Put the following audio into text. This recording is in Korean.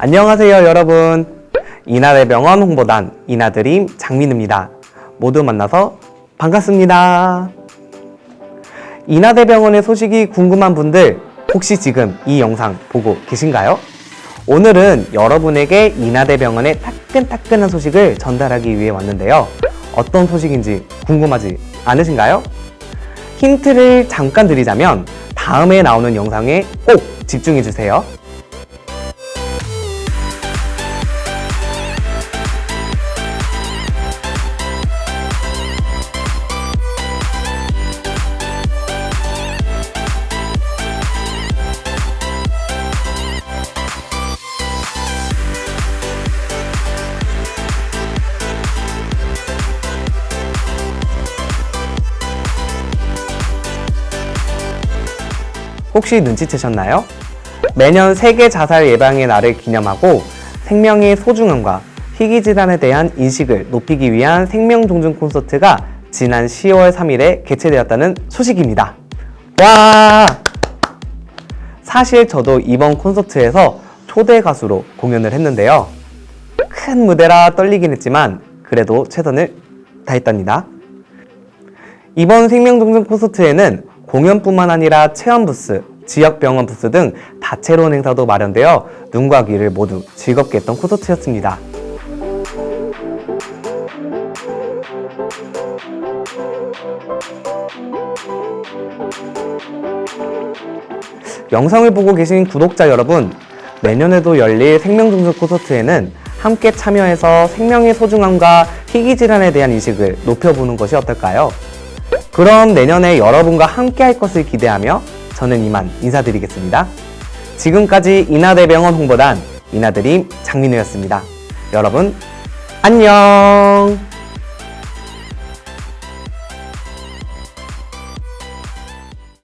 안녕하세요, 여러분. 이나대 병원 홍보단 이나드림 장민우입니다. 모두 만나서 반갑습니다. 이나대 병원의 소식이 궁금한 분들 혹시 지금 이 영상 보고 계신가요? 오늘은 여러분에게 이나대 병원의 따끈따끈한 소식을 전달하기 위해 왔는데요. 어떤 소식인지 궁금하지 않으신가요? 힌트를 잠깐 드리자면 다음에 나오는 영상에 꼭 집중해 주세요. 혹시 눈치채셨나요? 매년 세계 자살 예방의 날을 기념하고 생명의 소중함과 희귀 질환에 대한 인식을 높이기 위한 생명 존중 콘서트가 지난 10월 3일에 개최되었다는 소식입니다. 와! 사실 저도 이번 콘서트에서 초대 가수로 공연을 했는데요. 큰 무대라 떨리긴 했지만 그래도 최선을 다했답니다. 이번 생명동생 콘서트에는 공연뿐만 아니라 체험 부스, 지역 병원 부스 등 다채로운 행사도 마련되어 눈과 귀를 모두 즐겁게 했던 콘서트였습니다. 영상을 보고 계신 구독자 여러분, 내년에도 열릴 생명종족 콘서트에는 함께 참여해서 생명의 소중함과 희귀 질환에 대한 인식을 높여보는 것이 어떨까요? 그럼 내년에 여러분과 함께 할 것을 기대하며 저는 이만 인사드리겠습니다. 지금까지 인하대병원 홍보단 인하드림 장민우였습니다. 여러분, 안녕!